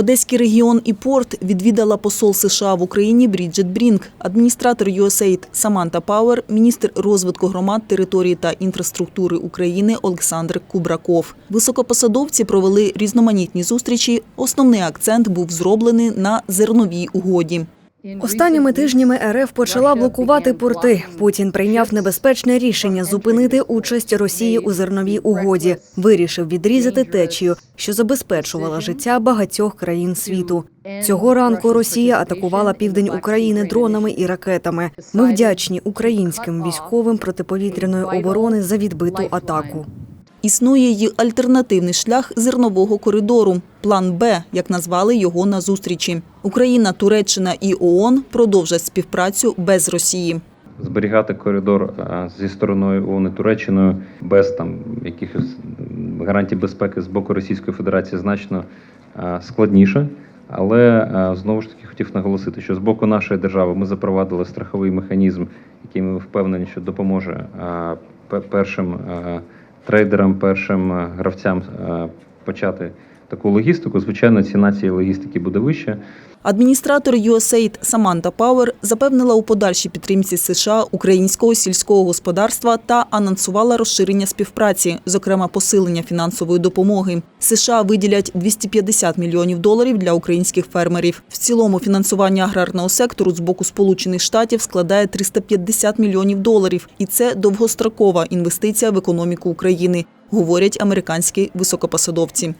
Одеський регіон і порт відвідала посол США в Україні Бріджит Брінк, адміністратор USAID Саманта Пауер, міністр розвитку громад, території та інфраструктури України Олександр Кубраков. Високопосадовці провели різноманітні зустрічі. Основний акцент був зроблений на зерновій угоді. Останніми тижнями РФ почала блокувати порти. Путін прийняв небезпечне рішення зупинити участь Росії у зерновій угоді. Вирішив відрізати течію, що забезпечувала життя багатьох країн світу. Цього ранку Росія атакувала південь України дронами і ракетами. Ми вдячні українським військовим протиповітряної оборони за відбиту атаку. Існує й альтернативний шлях зернового коридору – план Б, як назвали його на зустрічі. Україна, Туреччина і ООН продовжать співпрацю без Росії. зберігати коридор зі стороною ООН і Туреччиною без там якихось гарантій безпеки з боку Російської Федерації значно складніше. Але знову ж таки хотів наголосити, що з боку нашої держави ми запровадили страховий механізм, який ми впевнені, що допоможе першим трейдерам, першим е, гравцям е, почати таку логістику. Звичайно, ціна цієї логістики буде вища. Адміністратор USAID Саманта Пауер запевнила у подальшій підтримці США українського сільського господарства та анонсувала розширення співпраці, зокрема посилення фінансової допомоги. США виділять 250 мільйонів доларів для українських фермерів. В цілому фінансування аграрного сектору з боку Сполучених Штатів складає 350 мільйонів доларів, і це довгострокова інвестиція в економіку України, говорять американські високопосадовці.